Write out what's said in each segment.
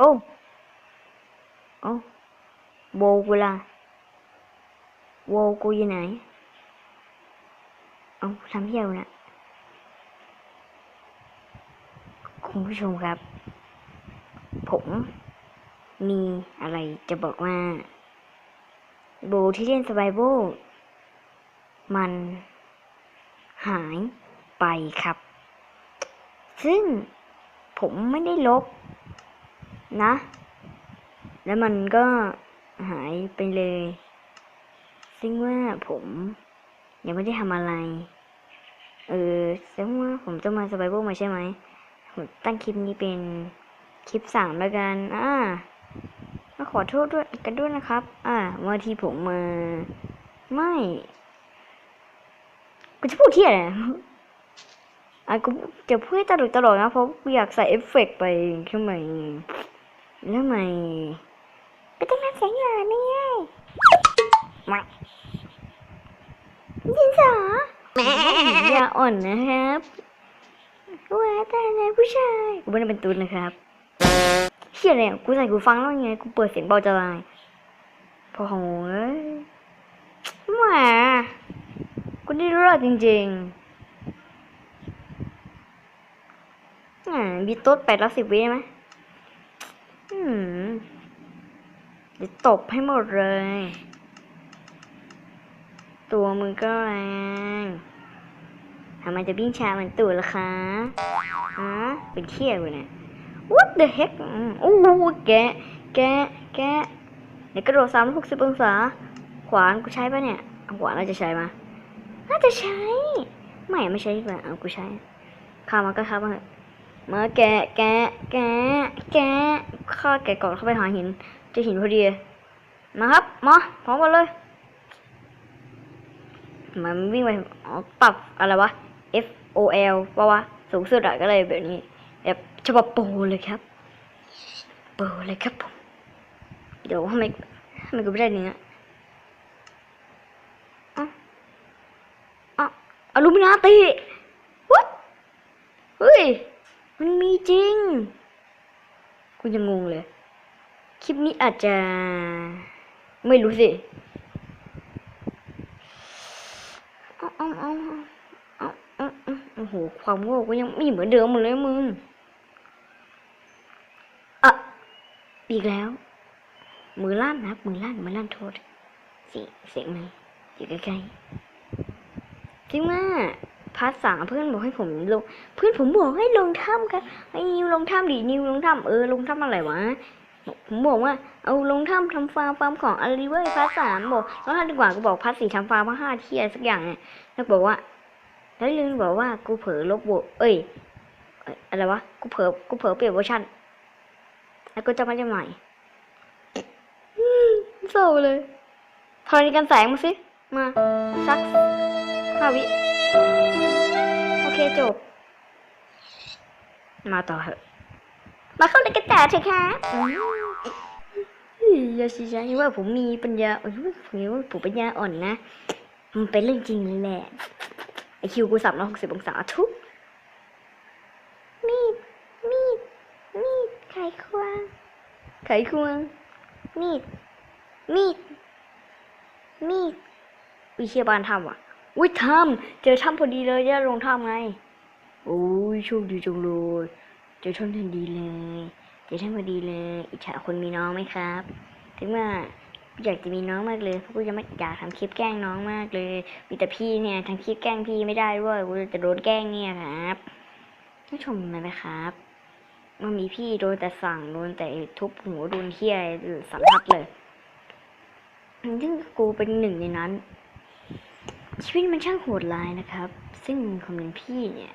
โอ้โอ้โบกูล่ะโวกูอยู่ไหน เอาทำเที่ยวนะคุณผู้ชมครับ ผม มีอะไรจะบอกว่า โบที่เล่นสไบโบมัน หายไปครับ ซึ่งผมไม่ได้ลบ นะ แล้วมันก็หายไปเลย ซึ่งว่าผมยังไม่ได้ทำอะไร เออซึ่งว่าผมจะมาสไบโบมาใช่ไหม ผมตั้งคลิปนี้เป็นคลิปสามแล้วกัน อ่าก็ขอโทษด้วยกันด้วยนะครับ อ่าบางทีผมมา ไม่กูจะพูดเที่ยอะไรอะกูจะพูดให้ตลกตลอดนะ เพราะกูอยากใส่เอฟเฟกต์ไปทำไม แล้วทำไมก็ต้องนั่งเสียงอย่างนี้ไงมาดินสออย่าอ่อนนะครับว่าแต่ในผู้ชายกูไม่ได้เป็นตูนนะครับเชี่ยเลยกูใส่กูฟังแล้วไงกูเปิดเสียงเบาจะลายพอโหเอ้ยแหมากูได้รู้จริงๆอ่าบีโต๊ดแปดร้อยสิบวิได้ไหม อืมเดี๋ยวตบให้หมดเลย ตัวมึงก็แรงทำไมจะวิ่งช้าเหมือนตู่ล่ะคะฮะเป็นเขี้ยวเนี่ย What the heck โอ้โหแกะ แกะ แกะเดี๋ยวกระโดดสามหกสิบองศา ขวานกูใช้ปะเนี่ยเอาขวานน่าจะใช้มาน่าจะใช้ ไม่ไม่ใช่ดีกว่าเอากูใช้ข้ามาก็ข้ามาเถอะ มาแกะแกะแกะแกะข้าแกะก่อนเข้าไปหาหินเจะหินพอดีมาครับมาพร้อมกันเลยมันวิ่งไปอ๋อปรับอะไรวะ F O L ว่าวะสูงสุดอะก็เลยแบบนี้แบบฉบับโปรเลยครับโปรเลยครับผมเดี๋ยวทำไมทำไมกูไม่ได้เนื้ออะอะอลูมินาติวัดเฮ้ย มันมีจริงกูยังงงเลย คลิปนี้อาจจะ ไม่รู้สิเอาเอาเอาเอาเอาเอาโอ้โห ความโง่ก็ยังไม่เหมือนเดิมหมดเลยมึงอะอีกแล้ว มือลั่นนะมือลั่นมือลั่นโทษ เสียงเสียงไหมอยู่ใกล้ๆจริงว่า ภาษาเพื่อนบอกให้ผมลง เพื่อนผมบอกให้ลงถ้ำกันไอ้นิวลงถ้ำดินิวลงถ้ำเออลงถ้ำอะไรวะผมบอกว่าเอาลงถ้ำทำฟาร์มฟาร์มของอะไรเว้ยพาร์ทสามบอกแล้วถ้าดีกว่าก็บอกพาร์ทสี่ทำฟาร์มพาร์ทห้าเที่อะไรสักอย่างเนี่ยแล้วบอกว่าแล้วลืมบอกว่ากูเผลอลบโหวตเอ้ยอ้อะไรวะกูเผลอกูเผลอเปลี่ยนเวอร์ชันแล้วก็จะไม่ได้ใหม่อืมเศร้าเลยทอนี้กันแสงมาสิ มาสักห้าวิ โอเคจบ มาต่อเถอะ มาเข้าในกระแตเถอะค่ะอืมเฮ้ยอย่าสิจ๊ะนี่ว่าผมมีปัญญาโอ้ยผมว่าผมปัญญาอ่อนนะ มันเป็นเรื่องจริงเลยแหละ ไอคิวกูสามร้อยหกสิบองศาทุก มีด มีด มีด ไขควง ไขควง มีด มีด มีดวิเชียบานทำว่ะ อุ้ยทำเจอถ้ำพอดีเลยจะลงถ้ำไงโอ้ยโชคดีจังเลยเจอท่านทันดีเลยเจอท่านพอดีเลยอิจฉาคนมีน้องไหมครับ ถึงว่าอยากจะมีน้องมากเลยเพราะกูจะไม่อยากทำคลิปแกล้งน้องมากเลยมีแต่พี่เนี่ยทำคลิปแกล้งพี่ไม่ได้ด้วยกูจะโดนแกล้งเนี่ยครับผู้ชมไหมครับมันมีพี่โดนแต่สั่งโดนแต่ทุบหัวโดนเที่ยสารพัดเลย ซึ่งกูเป็นหนึ่งในนั้น ชีวิตมันช่างโหดร้ายนะครับ ซึ่งคนเป็นพี่เนี่ย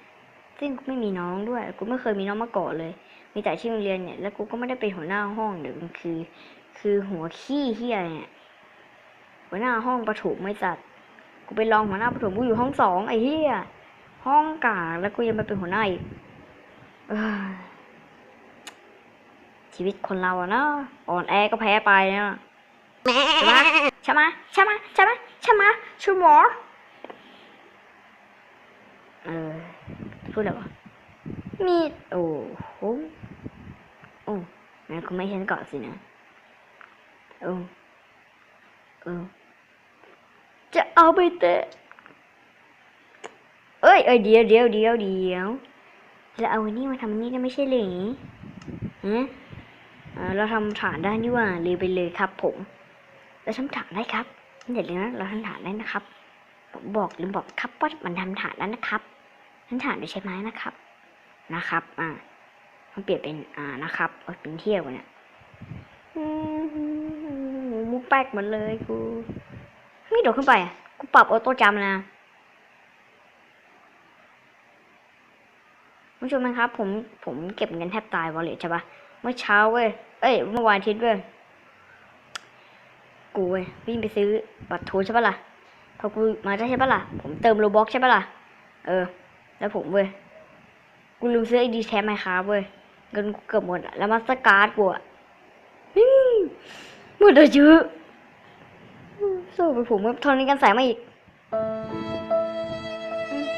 ซึ่งกูไม่มีน้องด้วย กูไม่เคยมีน้องมาก่อนเลย มีแต่ที่โรงเรียนเนี่ย แล้วกูก็ไม่ได้เป็นหัวหน้าห้องเดี๋ยวมันคือ คือหัวขี้เฮียเนี่ย หัวหน้าห้องประถมไม่จัด กูไปลองหัวหน้าประถมกูอยู่ห้องสองไอ้เฮียห้องกลางแล้วกูยังมาเป็นหัวหน้าอีกเอ้ยชีวิตคนเราอะเนาะอ่อนแอก็แพ้ไปเนาะใช่ไหมใช่ไหมใช่ไหมใช่ไหมใช่ไหมชูหมอ เออพูดอะไรวะมีดโอ้โหโอ้งั้นคุณไม่ให้ฉันก่อนสินะเออเออจะเอาไปเตะเอ้ยเอ้ยเดี๋ยวเดี๋ยวเดี๋ยวเดี๋ยวเราเอาอันนี้มาทำอันนี้ได้ไม่ใช่เหรอฮะเออเราทำฐานได้นี่หว่าเลยไปเลยครับผม เราทำฐานได้ครับอย่าลืมนะ เราทำฐานได้นะครับ ผมบอกลืมบอกครับว่ามันทำฐานแล้วนะครับทำฐานโดยใช้ไม้นะครับ นะครับ อ่า มันเปลี่ยนเป็น อ่า นะครับเป็นเที่ยวเนี่ยมมุกแป๊กหมดเลยกูไม่โดดขึ้นไปอะกูปรับออโต้จำนะผู้ชมนะครับ ผมผมเก็บเงินแทบตายวอลเล็ตใช่ปะเมื่อเช้าเว้ยเอ้ยเมื่อวานอาทิตย์เว้ยกูเว้ยวิ่งไปซื้อบัตรทูใช่ปะล่ะ พอกูมาได้ใช่ปะล่ะ ผมเติมโลบ็อกใช่ปะล่ะ เออ แล้วผมเว้ย กูลืมซื้อไอดีแทมไมครับเว้ย เงินกูเกือบหมดแล้วมาสการ์ดกูอะอืมหมดเลยเยอะสู้ไปผมกับทอนนี้กันแสงมาอีก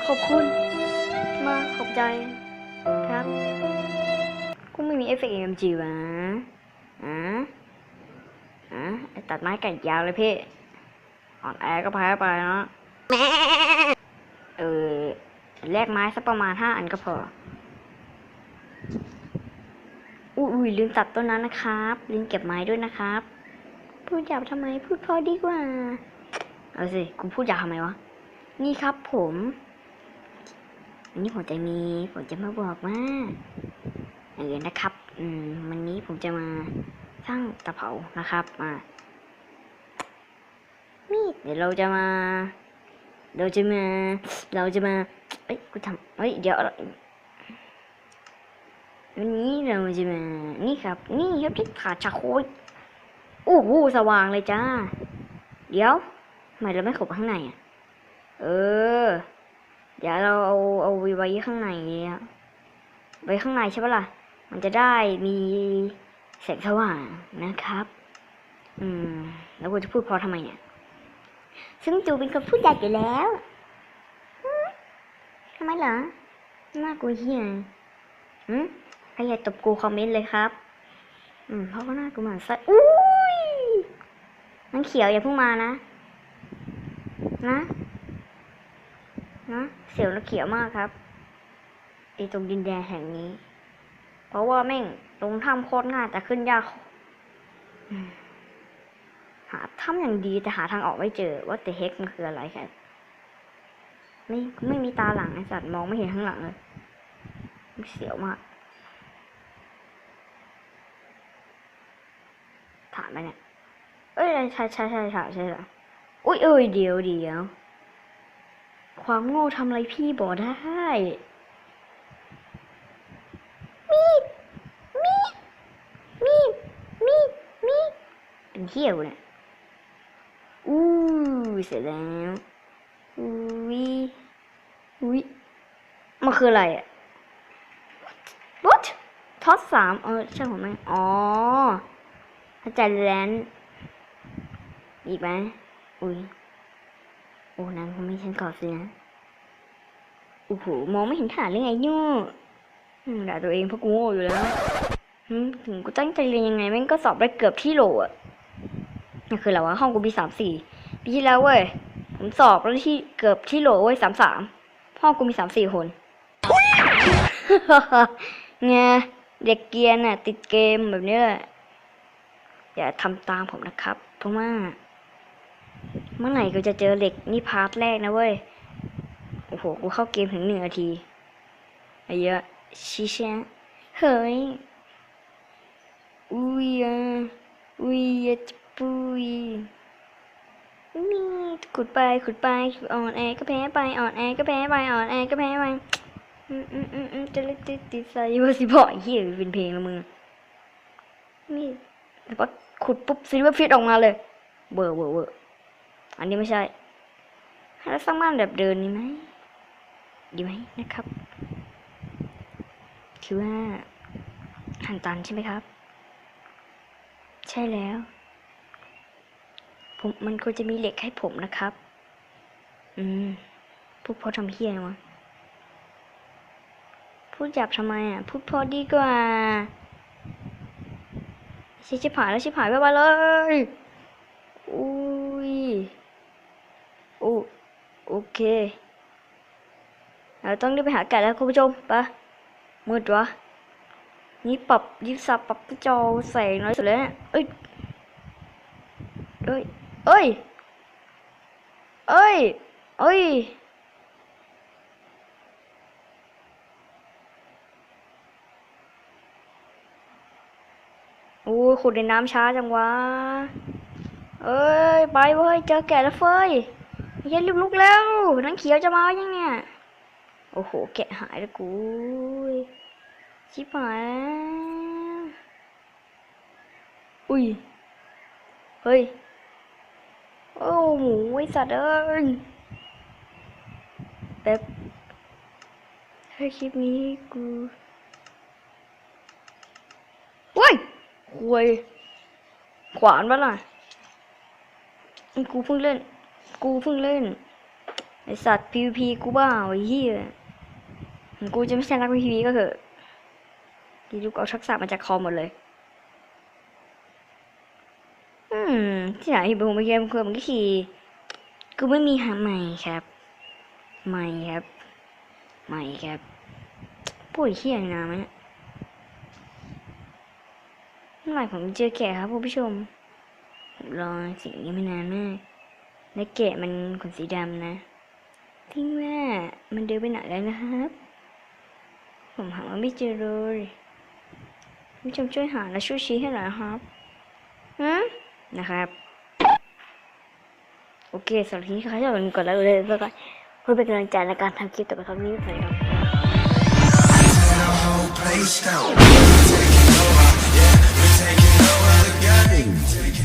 ขอบคุณ มาขอบใจ ครับ กูไม่มีเอฟเฟกต์เอ็มจีวะอะอะไอ้ตัดไม้ไก่ยาวเลยพี่ อ่อนแอก็แพ้ไปเนาะเออแลกไม้สักประมาณห้าอันก็พอ อุ้ยลืมตัดต้นนั้นนะครับ ลืมเก็บไม้ด้วยนะครับ พูดหยาบทำไม พูดพอดีกว่า เอาสิกูพูดหยาบทำไมวะ นี่ครับผมวันนี้ผมจะมี ผมจะมาบอกว่าเออนะครับ อืม วันนี้ผมจะมาสร้างตะเผานะครับมา เดี๋ยวเราจะมา เราจะมา เราจะมา เอ้ย กูทำเอ้ย เดี๋ยววันนี้เราจะมา นี่ครับ นี่ครับที่ขาชาโคยโอ้โห สว่างเลยจ้า เดี๋ยวทำไมเราไม่ขบข้างในอะ เออ เดี๋ยวเราเอาเอาไว้ข้างในอะไว้ข้างในใช่ปะล่ะ มันจะได้มีแสงสว่างนะครับ อืม แล้วกูจะพูดเพอทำไมเนี่ย ซึ่งจูเป็นคนพูดใหญ่อยู่แล้วทำไมเหรอน่ากลัวเฮียหืมใครอยากตบกูคอมเมนต์เลยครับ อืมเพราะว่าหน้ากูเหมือนไส้อุ้ยนังเขียวอย่าเพิ่งมานะ นะ นะ เสียวและเขียวมากครับไอตรงดินแดนแห่งนี้ เพราะว่าแม่งตรงถ้ำโคตรง่ายแต่ขึ้นยากอืมาถ้ำอย่างดีแต่หาทางออกไม่เจอว่าแต่เฮกมันคืออะไรแค่ไม่ไม่มีตาหลังไอสัตว์มองไม่เห็นข้างหลังเลยเสียวมากถามไปเนี่ย เอ้ยใช่ใช่ใช่ใช่ใช่ใช่อุ้ยเอ้ยเดี๋ยวเดี๋ยว ความโง่ทำอะไรพี่บอกได้ มีด มีด มีด มีด มีดเป็นเที่ยวเนี่ย เสร็จแล้วอุ้ยอุ้ยมันคืออะไรอะ what ท็อตสามเออใช่ผมไหมอ๋ออาจารย์แลนด์อีกไหมอุ้ยโอ้นางคงไม่ฉันกอนสินะโอ้โหมองไม่เห็นฐานเลยไงเนี่ยด่าตัวเองเพราะกูโง่อยู่แล้วถึงกูตั้งใจเรียนยังไงแม่งก็สอบได้เกือบที่โหลอะนี่คืออะไรวะห้องกูปีสามสี่ ปีที่แล้วเว้ย ผมสอบแล้วที่เกือบที่โหลเว้ยสามสามห้อกูมีสามสี่คนไงเด็กเกียนน่ะ ติดเกมแบบนี้แหละอย่าทำตามผมนะครับ เพราะว่า เมื่อไหร่ก็จะเจอเหล็กนี่พาร์ทแรกนะเว้ย โอ้โห กูเข้าเกมถึงหนึ่งนาทีไอ้เยอะชิชะเฮ้ยอุ้ยอะอุ้ยอะจะปุย นี่ขุดไปขุดไปอ่อนแอก็แพ้ไปอ่อนแอก็แพ้ไปอ่อนแอก็แพ้ไปอืมอืมอืมอืมจะเล็กติดติดใส่ว่าสิบ่อยเฮียเป็นเพลงละมึงนี่แต่ว่าขุดปุ๊บซิลเวอร์ฟิตออกมาเลยเบอร์เบอร์เบอร์อันนี้ไม่ใช่ให้เราสร้างบ้านแบบเดินนี่ไหมดีไหมนะครับคือว่าหันตันใช่ไหมครับ ใช่แล้ว ผมมันควรจะมีเหล็กให้ผมนะครับ อืมพูดพอทำเฮี้ยวะพูดหยาบทำไมอะ พูดพอดีกว่าชิชิบหายแล้วชิบหายไปไปเลย อุ้ยโอ้โอเค เราต้องรีบไปหาแกะแล้วคุณผู้ชมปะมืดวะ นี่ปรับยิบสับปรับจอแสงน้อยสุดแล้วเนี่ยเอ้ยเอ้ย เอ้ย เอ้ย เอ้ย โอ้ยขุดในน้ำช้าจังวะ เอ้ย ไปเว้ย เจอแกะแล้วเฟยเย็นรีบลุกแล้วนังเขียวจะมายังเนี่ย โอ้โห แกะหายแล้วกูชิบหาย อุ้ย เฮ้ย โอ้หมูไอสัตว์เอ้ยแบบเฮ้คลิปนี้กูเว้ยควยขวานปะล่ะกูเพิ่งเล่น กูเพิ่งเล่น ไอสัตว์ PVP กูบ้าไอ้เหี้ยถึงกูจะไม่ใช่นัก PVP ก็เถอะดีลูกเอาทักษะมาจากคอมหมดเลย อืม ที่ไหนที่ผมไปเกมคือมันก็ขี่กูไม่มีหาใหม่ครับ ใหม่ครับ ใหม่ครับป่วยเหี้ยนะมันยเมื่อไหร่ผมเจอแกะครับคุณผู้ชมผมรอสิ่งนี้มานานมากและแกะมันขนสีดำนะทิ้งว่ามันเดินไปไหนแล้วนะครับ ผมหาว่าไม่เจอเลยผู้ชมช่วยหาและช่วยชี้ให้หน่อยครับฮะนะครับ โอเคสำหรับที่ใครชอบกดไลค์เลยแล้วก็เพื่อเป็นกำลังใจในการทำคลิปต่อไปครั้งนี้สวัสดีครับ